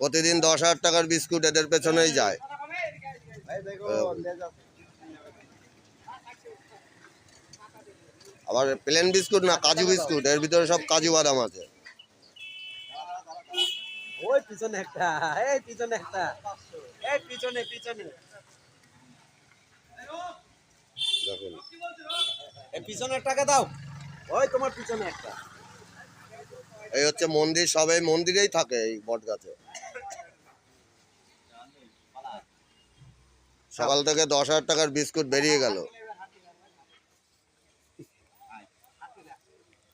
প্রতিদিন দশ হাজার টাকার বিস্কুট এদের পেছনেই যায়। আবার প্লেন বিস্কুট না কাজু বিস্কুট? এর ভিতরে সব কাজু বাদাম আছে। ওই পিছনে একটা পিছনে একটা। পিছনে পিছনে। এই টাকা দাও। ওই তোমার পিছনে একটা। এই হচ্ছে মন্দির সবাই মন্দিরেই থাকে এই বট গাছে সকাল থেকে দশ হাজার টাকার বিস্কুট বেরিয়ে গেল।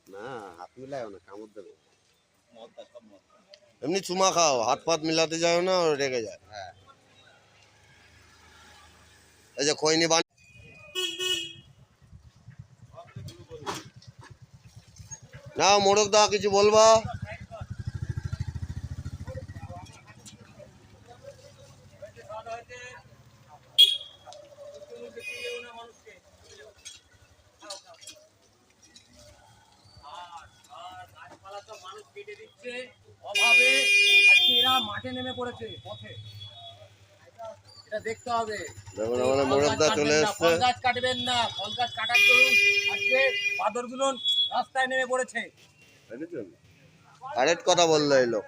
না হাত মিলায়ও না কামড় দেবে। এমনি চুমা খাও হাত ফাত মিলাতে যাও না রেগে যায়। হ্যাঁ এই যে খৈনি না মোড়ক দা কিছু বলবা? মাঠে নেমে পড়েছে পথে এটা দেখতে হবে দেখুন চলে এসছে। ফল গাছ কাটবেন না, ফল গাছ কাটার জন্য আজকে বাদরগুলো রাস্তায় নেমে পড়েছে। আরেক কথা বলল এই লোক।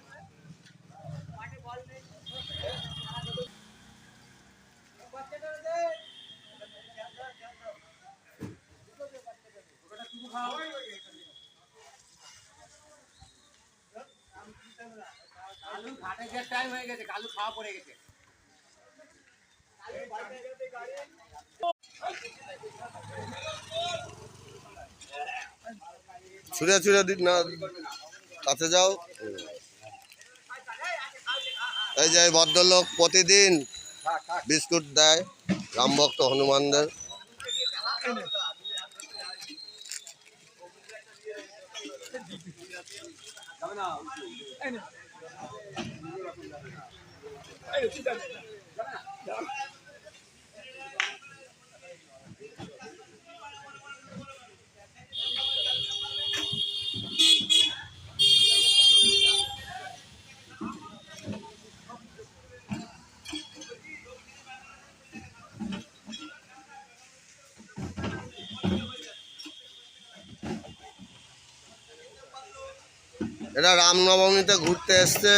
কালু ঘাটে যে টাইম হয়ে গেছে কালু খাওয়া পড়ে গেছে। ছুঁড়ে ছুঁড়ে দি না কাছে যাও। এই যে ভদ্রলোক প্রতিদিন বিস্কুট দেয় রামভক্ত হনুমানদের। এরা রামনবমীতে ঘুরতে এসছে।